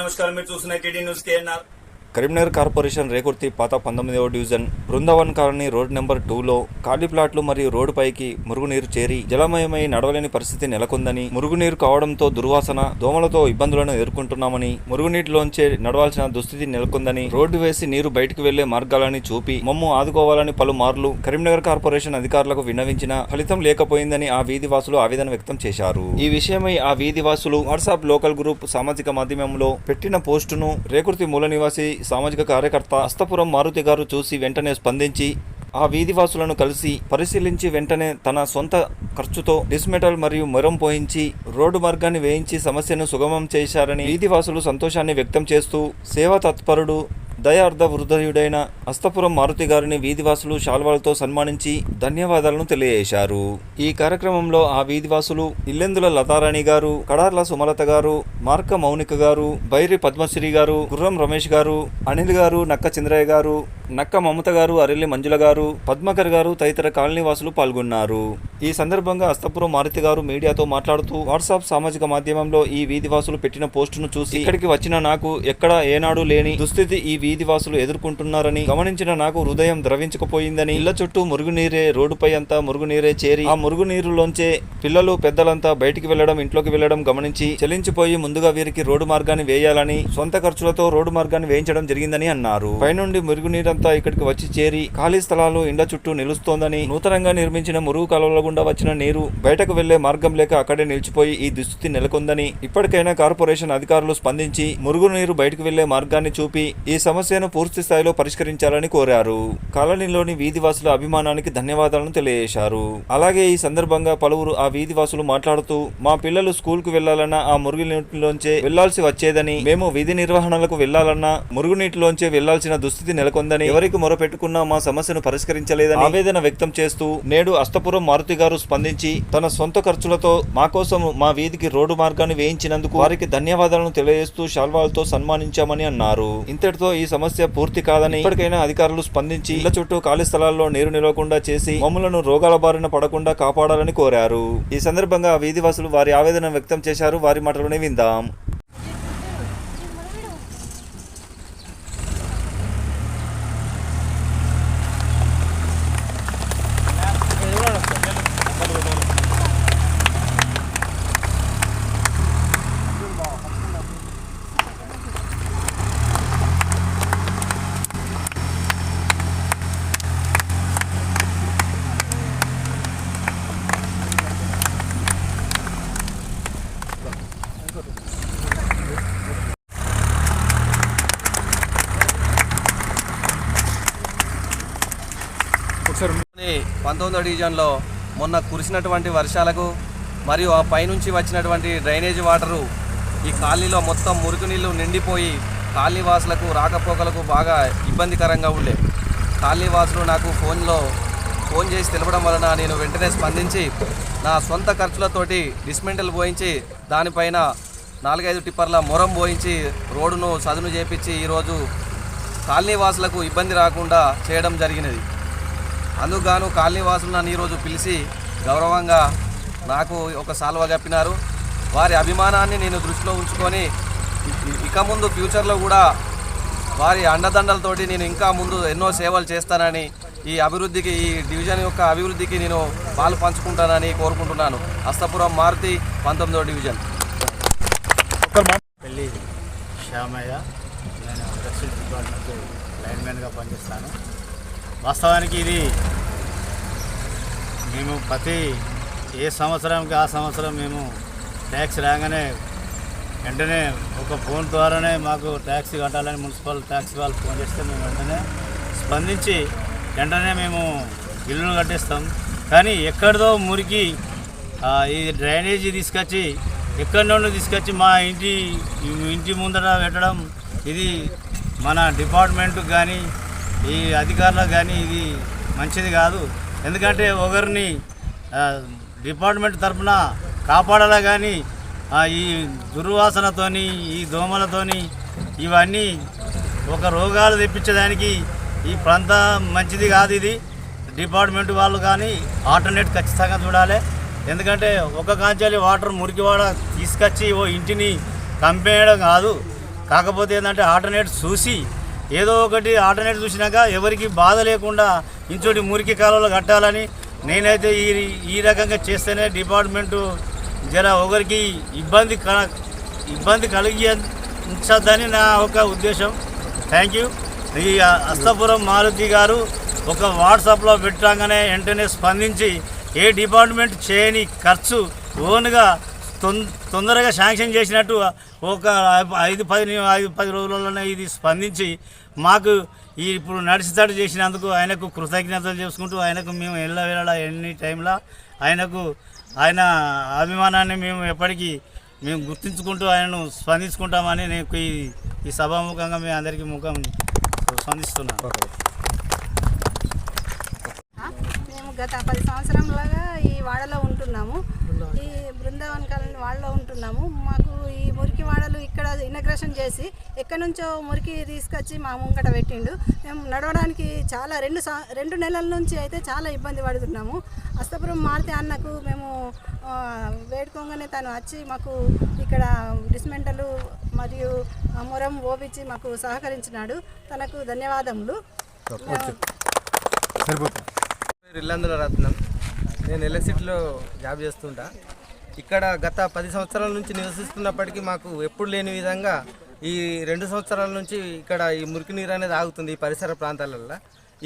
నమస్కారం. మీరు చూస్తున్న TD news KNR. Karimnagar corporation Rekurthi పాత పంతొమ్మిదవ division Brindavan colony road number టూలో ఖాళీ ప్లాట్లు మరియు రోడ్డుపైకి మురుగునీరు చేరి జలమయమై నడవలేని పరిస్థితి నెలకొందని మురుగునీరు కావడంతో దుర్వాసన దోమలతో ఇబ్బందులను ఎదుర్కొంటున్నామని మురుగునీటిలోంచే నడవాల్సిన దుస్థితి నెలకొందని రోడ్డు వేసి నీరు బయటకు వెళ్ళే మార్గాలని చూపి మమ్ము ఆదుకోవాలని పలుమార్లు కరీంనగర్ కార్పొరేషన్ అధికారులకు విన్నవించిన ఫలితం లేకపోయిందని ఆ వీధి వాసులు ఆవేదన వ్యక్తం చేశారు. ఈ విషయమై ఆ వీధి వాసులు వాట్సాప్ లోకల్ గ్రూప్ సామాజిక మాధ్యమంలో పెట్టిన పోస్టును రేకుర్తి మూల నివాసి సామాజిక కార్యకర్త అస్తపురం మారుతి గారు చూసి వెంటనే స్పందించి ఆ వీధివాసులను కలిసి పరిశీలించి వెంటనే తన సొంత ఖర్చుతో డిస్మెటల్ మరియు మురం పోయించి రోడ్డు మార్గాన్ని వేయించి సమస్యను సుగమం చేశారని వీధివాసులు సంతోషాన్ని వ్యక్తం చేస్తూ సేవా తత్పరుడు దయార్థ వృద్ధయుడైన అస్తపురం మారుతి గారిని వీధివాసులు శాల్వాలతో సన్మానించి ధన్యవాదాలను తెలియజేశారు. ఈ కార్యక్రమంలో ఆ వీధివాసులు ఇల్లెందుల లతారాణి గారు కడార్ల సుమలత గారు మార్క మౌనిక గారు బైరి పద్మశ్రీ గారు గుర్రం రమేష్ గారు అనిల్ గారు నక్క చంద్రయ్య గారు నక్క మమత గారు అరెల్లి మంజుల గారు పద్మకర్ గారు తదితర కాలనీవాసులు పాల్గొన్నారు. ఈ సందర్భంగా అస్తపురం మారుతి గారు మీడియాతో మాట్లాడుతూ వాట్సాప్ సామాజిక మాధ్యమంలో ఈ వీధివాసులు పెట్టిన పోస్టును చూసి ఇక్కడికి వచ్చిన నాకు ఎక్కడ ఏనాడు లేని దుస్థితి ఈ వీధివాసులు ఎదుర్కొంటున్నారని గమనించిన నాకు హృదయం ద్రవించకపోయిందని. ఇళ్ళ చుట్టూ మురుగునీరే రోడ్డుపై అంతా మురుగునీరే చేరి ఆ మురుగునీరులోంచే పిల్లలు పెద్దలంతా బయటికి వెళ్ళడం ఇంట్లోకి వెళ్ళడం గమనించి చలించిపోయి ముందుగా వీరికి రోడ్డు మార్గాన్ని వేయాలని సొంత ఖర్చులతో రోడ్డు మార్గాన్ని వేయించడం జరిగిందని అన్నారు. పైనుండి మురుగునీరంతా ఇక్కడికి వచ్చి చేరి ఖాళీ స్థలాలు ఇండ్ల చుట్టూ నిలుస్తోందని నూతనంగా నిర్మించిన మురుగు కాలువల గుండా వచ్చిన నీరు బయటకు వెళ్ళే మార్గం లేక అక్కడే నిలిచిపోయి ఈ దుస్థితి నెలకొందని ఇప్పటికైనా కార్పొరేషన్ అధికారులు స్పందించి మురుగునీరు బయటకు వెళ్ళే మార్గాన్ని చూపి ఈ సమస్యను పూర్తి స్థాయిలో పరిష్కరించాలని కోరారు. కాలనీలోని వీధివాసుల అభిమానానికి ధన్యవాదాలను తెలియజేశారు. అలాగే ఈ సందర్భంగా పలువురు ఆ వీధివాసులు మాట్లాడుతూ మా పిల్లలు స్కూల్కు వెళ్ళాలన్నా ఆ మురుగునీటిలోంచే వెళ్ళాల్సి వచ్చేదని మేము విధి నిర్వహణలకు వెళ్ళాలన్నా మురుగునీటిలోంచే వెళ్ళాల్సిన దుస్థితి నెలకొందని ఎవరికి మొరపెట్టుకున్నా మా సమస్యను పరిష్కరించలేదని ఆవేదన వ్యక్తం చేస్తూ నేడు అస్తపురం మారుతి గారు స్పందించి తన సొంత ఖర్చులతో మా కోసం మా వీధికి రోడ్డు మార్గాన్ని వేయించినందుకు వారికి ధన్యవాదాలను తెలియజేస్తూ శాల్వాలతో సన్మానించామని అన్నారు. ఇంతటితో ఈ సమస్య పూర్తి కాదని ఇప్పటికైనా అధికారులు స్పందించి ఇళ్ళ చుట్టూ ఖాళీ స్థలాల్లో నీరు నిలవకుండా చేసి మమ్మలను రోగాల బారిన పడకుండా కాపాడాలని కోరారు. ఈ సందర్భంగా వీధివాసులు వారి ఆవేదన వ్యక్తం చేశారు. వారి మాటలోనే విందాం. పంతొమ్మిది పంతొమ్మిదో డివిజన్లో మొన్న కురిసినటువంటి వర్షాలకు మరియు ఆ పైనుంచి వచ్చినటువంటి డ్రైనేజ్ వాటరు ఈ కాలనీలో మొత్తం మురికి నీళ్ళు నిండిపోయి కాలనీవాసులకు రాకపోకలకు బాగా ఇబ్బందికరంగా ఉండే. కాలనీవాసులు నాకు ఫోన్లో ఫోన్ చేసి తెలపడం వలన నేను వెంటనే స్పందించి నా సొంత ఖర్చులతోటి డిస్మెంటల్ పోయించి దానిపైన నాలుగైదు టిప్పర్ల మొరం పోయించి రోడ్డును సదును చేపించి ఈరోజు కాలనీవాసులకు ఇబ్బంది రాకుండా చేయడం జరిగినది. అందుకుగాను కాలనీ వాసులు నన్ను ఈరోజు పిలిచి గౌరవంగా నాకు ఒక సాల్వ చెప్పినారు వారి అభిమానాన్ని నేను దృష్టిలో ఉంచుకొని ఇక ముందు ఫ్యూచర్లో కూడా వారి అండదండలతోటి నేను ఇంకా ముందు ఎన్నో సేవలు చేస్తానని ఈ అభివృద్ధికి ఈ డివిజన్ యొక్క అభివృద్ధికి నేను పాలు పంచుకుంటానని కోరుకుంటున్నాను. అస్తపురం మారుతి పంతొమ్మిదో డివిజన్. పెళ్ళి శ్యామయ్య నేను డిపార్ట్మెంట్ లైన్మెన్గా పనిచేస్తాను. వాస్తవానికి ఇది మేము ప్రతి ఏ సంవత్సరానికి ఆ సంవత్సరం మేము ట్యాక్స్ రాగానే వెంటనే ఒక ఫోన్ ద్వారానే మాకు ట్యాక్స్ కట్టాలని మున్సిపల్ ట్యాక్స్ వాళ్ళు ఫోన్ చేస్తే మేము వెంటనే స్పందించి వెంటనే మేము ఇల్లును కట్టేస్తాం. కానీ ఎక్కడిదో మురికి ఈ డ్రైనేజీ తీసుకొచ్చి ఎక్కడి నుండి తీసుకొచ్చి మా ఇంటి ఇంటి ముందర పెట్టడం ఇది మన డిపార్ట్మెంట్కి కానీ ఈ అధికారులకు కానీ ఇది మంచిది కాదు. ఎందుకంటే ఒకరిని డిపార్ట్మెంట్ తరఫున కాపాడాలా కానీ ఈ దుర్వాసనతోని ఈ దోమలతోని ఇవన్నీ ఒక రోగాలు తెప్పించడానికి ఈ ప్రాంతం మంచిది కాదు ఇది. డిపార్ట్మెంట్ వాళ్ళు కానీ ఆల్టర్నేట్ ఖచ్చితంగా చూడాలి. ఎందుకంటే ఒక కాంచాలి వాటర్ మురికివాడ తీసుకొచ్చి ఓ ఇంటిని కంపేయడం కాదు. కాకపోతే ఏంటంటే ఆల్టర్నేట్ చూసి ఏదో ఒకటి ఆల్టర్నేట్ చూసినాక ఎవరికి బాధ లేకుండా ఇంచోటి మురికి కాలంలో కట్టాలని నేనైతే ఈ ఈ రకంగా చేస్తేనే డిపార్ట్మెంటు జర ఒకరికి ఇబ్బంది క- ఇబ్బంది కలిగించద్దని నా ఒక ఉద్దేశం. థ్యాంక్ యూ ఈ అస్తపురం మారుతి గారు ఒక వాట్సాప్లో పెట్టగానే వెంటనే స్పందించి ఏ డిపార్ట్మెంట్ చేయని ఖర్చు ఓన్గా తొం- తొందరగా శాంక్షన్ చేసినట్టు ఒక ఐదు పది ఐదు పది రోజులలోనే ఇది స్పందించి మాకు ఈ ఇప్పుడు నడిచితడు చేసినందుకు ఆయనకు కృతజ్ఞతలు చేసుకుంటూ ఆయనకు మేము ఎల్ల వేళ ఎన్ని టైంలో ఆయనకు ఆయన అభిమానాన్ని మేము ఎప్పటికీ మేము గుర్తించుకుంటూ ఆయనను స్పందించుకుంటామని నేను ఈ ఈ సభాముఖంగా మీ అందరికీ ముఖం స్పందిస్తున్నాను. మేము గత పది సంవత్సరంలాగా ఈ వాడలో ఉంటున్నాము. ఈ బృందావన్ కాలనీ వాడలో ఉంటున్నాము. మాకు ఈ మురికి వాడలు ఇక్కడ ఇనగ్రేషన్ చేసి ఎక్కడి నుంచో మురికి తీసుకొచ్చి మా ముంగట పెట్టిండు. మేము నడవడానికి చాలా రెండు సం- రెండు నెలల నుంచి అయితే చాలా ఇబ్బంది పడుతున్నాము. అస్తపురం మారుతి అన్నకు మేము వేడుకోగానే తను వచ్చి మాకు ఇక్కడ డిస్మెంటలు మరియు మొరం ఓపించి మాకు సహకరించినాడు. తనకు ధన్యవాదములు. పేరు ఇల్లందుల రత్నం నేను ఎలక్ట్రిసిటీలో జాబ్ చేస్తుంటా. ఇక్కడ గత పది సంవత్సరాల నుంచి నివసిస్తున్నప్పటికీ మాకు ఎప్పుడు లేని విధంగా ఈ రెండు సంవత్సరాల నుంచి ఇక్కడ ఈ మురికి నీరు అనేది ఆగుతుంది ఈ పరిసర ప్రాంతాలలో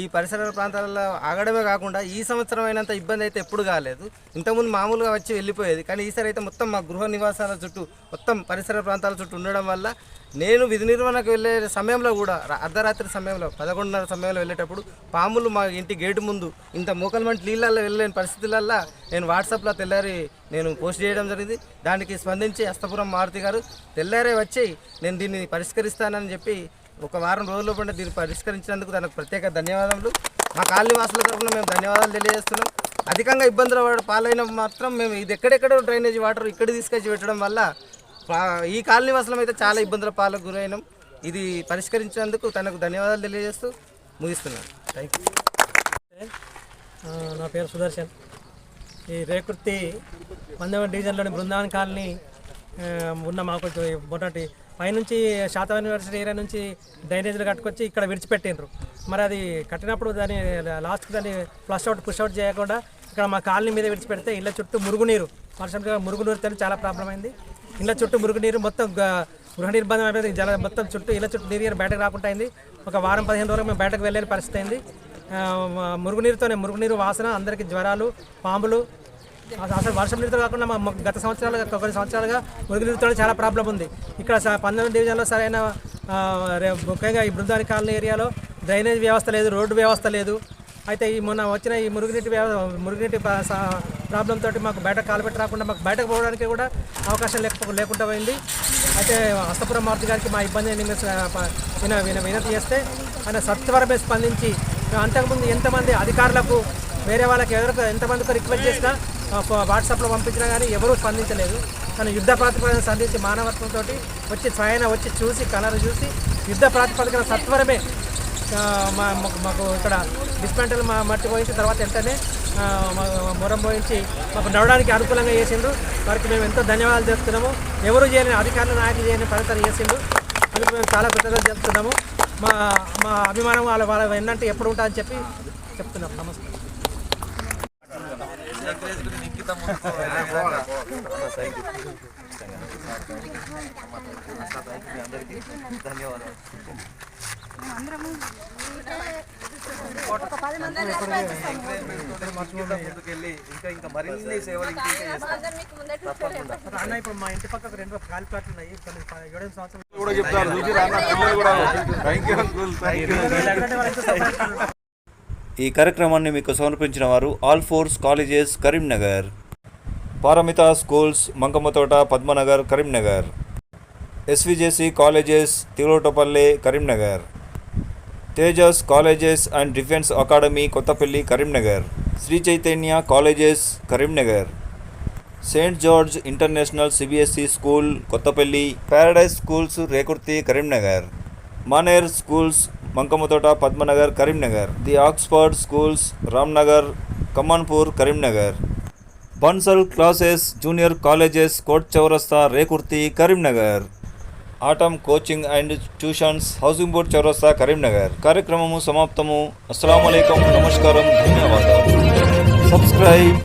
ఈ పరిసర ప్రాంతాలలో ఆగడమే కాకుండా ఈ సంవత్సరం అయినంత ఇబ్బంది అయితే ఎప్పుడు కాలేదు. ఇంతకుముందు మామూలుగా వచ్చి వెళ్ళిపోయేది. కానీ ఈసారి అయితే మొత్తం మా గృహ నివాసాల చుట్టూ మొత్తం పరిసర ప్రాంతాల చుట్టూ ఉండడం వల్ల నేను విధి నిర్వహణకు వెళ్ళే సమయంలో కూడా అర్ధరాత్రి సమయంలో పదకొండున్నర సమయంలో వెళ్ళేటప్పుడు పాములు మా ఇంటి గేటు ముందు ఇంత మోకల్ మంటి నీళ్ళల్లో వెళ్ళలేని పరిస్థితులల్లో నేను వాట్సాప్లో తెల్లారి నేను పోస్ట్ చేయడం జరిగింది. దానికి స్పందించి అస్తపురం మారుతి గారు తెల్లారే వచ్చి నేను దీన్ని పరిష్కరిస్తానని చెప్పి ఒక వారం రోజుల పంట దీన్ని పరిష్కరించినందుకు తనకు ప్రత్యేక ధన్యవాదాలు మా కాలనీ వాసుల తరఫున మేము ధన్యవాదాలు తెలియజేస్తున్నాం. అధికంగా ఇబ్బందుల పాలైన మాత్రం మేము ఇది ఎక్కడెక్కడ డ్రైనేజ్ వాటర్ ఇక్కడ తీసుకొచ్చి పెట్టడం వల్ల పా- ఈ కాలనీ వాసులం అయితే చాలా ఇబ్బందుల పాలకు గురైనాం. ఇది పరిష్కరించినందుకు తనకు ధన్యవాదాలు తెలియజేస్తూ ముగిస్తున్నాను. థ్యాంక్ యూ నా పేరు సుదర్శన్. ఈ రేకుర్తి పంతొమ్మిది డివిజన్లోని బృందావన్ కాలనీ ఉన్న మాకు మొదటి పైనుంచి శాతం యూనివర్సిటీ ఏరియా నుంచి డ్రైనేజీలు కట్టుకొచ్చి ఇక్కడ విడిచిపెట్టిండ్రు. మరి అది కట్టినప్పుడు దాన్ని లాస్ట్కి దాన్ని ఫ్లష్ అవుట్ పుష్ అవుట్ చేయకుండా ఇక్కడ మా కాలనీ మీద విడిచిపెడితే ఇళ్ళ చుట్టూ మురుగునీరు వర్షంగా మురుగునీరుతో చాలా ప్రాబ్లం అయింది. ఇళ్ళ చుట్టూ మురుగునీరు మొత్తం గ- గృహ నిర్బంధం అయిపోయింది. జల మొత్తం చుట్టూ ఇళ్ళ చుట్టూ నీరు బయటకు రాకుండా అయింది. ఒక వారం పదిహేను రోజులు మేము బయటకు వెళ్ళలేని పరిస్థితి అయింది. మురుగునీరుతోనే మురుగునీరు వాసన అందరికీ జ్వరాలు పాములు అసలు వర్షం నీరుతో కాకుండా మా గత సంవత్సరాలుగా కొన్ని సంవత్సరాలుగా మురుగునీరుతో చాలా ప్రాబ్లం ఉంది. ఇక్కడ పంతొమ్మిది డివిజన్లో సరైన ముఖ్యంగా ఈ బృందాని కాలనీ ఏరియాలో డ్రైనేజ్ వ్యవస్థ లేదు రోడ్డు వ్యవస్థ లేదు. అయితే ఈ మొన్న వచ్చిన ఈ మురుగునీటి వ్యవ మురుగునీటి ప్రాబ్లం తోటి మాకు బయట కాలుపెట్టి రాకుండా మాకు బయటకు పోవడానికి కూడా అవకాశం లేక లేకుండా పోయింది. అయితే హస్తపురం మారుతి గారికి మా ఇబ్బంది విన విన వినతి చేస్తే ఆయన సత్వరమే స్పందించి అంతకుముందు ఎంతమంది అధికారులకు వేరే వాళ్ళకి ఎవరికి ఎంతమందికి రిక్వెస్ట్ చేసినా వాట్సాప్లో పంపించినా కానీ ఎవరూ స్పందించలేదు. కానీ యుద్ధ ప్రాతిపదికన సంధించి మానవత్వంతో వచ్చి స్వయన వచ్చి చూసి కలర్ చూసి యుద్ధ ప్రాతిపదికన సత్వరమే మా మాకు- ఇక్కడ డిస్పెంటల్ మా మట్టి పోయించి తర్వాత వెంటనే మొరం పోయించి మాకు నడవడానికి అనుకూలంగా చేసిండ్రు. వారికి మేము ఎంతో ధన్యవాదాలు చేస్తున్నాము ఎవరు చేయని అధికారులు నాయకులు చేయని ఫలితాలు చేసిండ్రు. అందుకు మేము చాలా కృతజ్ఞతలు చెప్తున్నాము మా మా అభిమానం వాళ్ళ వాళ్ళ ఏంటంటే ఎప్పుడు ఉంటా అని చెప్పి చెప్తున్నాం. నమస్తే ఇంకా ఇంకా మరిన్ని సేవలు అన్న ఇప్పుడు మా ఇంటి పక్కకు రెండు కాలి ప్లాట్లు ఉన్నాయి కొన్ని ప- ఏడెనిమిది సంవత్సరాలు ఈ కార్యక్రమాన్ని మీకు సమర్పించిన వారు all forces colleges Karimnagar Paramita schools Mankammathota Padmanagar Karimnagar SVJC colleges Tiruvatapalle Karimnagar Tejas colleges and defence academy Kothapalli Karimnagar Shri Chaitanya colleges Karimnagar Saint George international CBSE school Kothapalli paradise schools Rekurthi Karimnagar Maner schools Mankammathota Padmanagar Karimnagar. The Oxford schools Ramnagar Kamanpur Karimnagar. Bansal classes junior colleges court చౌరస్తా Rekurthi Karimnagar. Atom coaching and tuitions housing board చౌరస్తా కరీంనగర్. కార్యక్రమము సమాప్తము. అస్సలం నమస్కారం. ధన్యవాదాలు. Subscribe.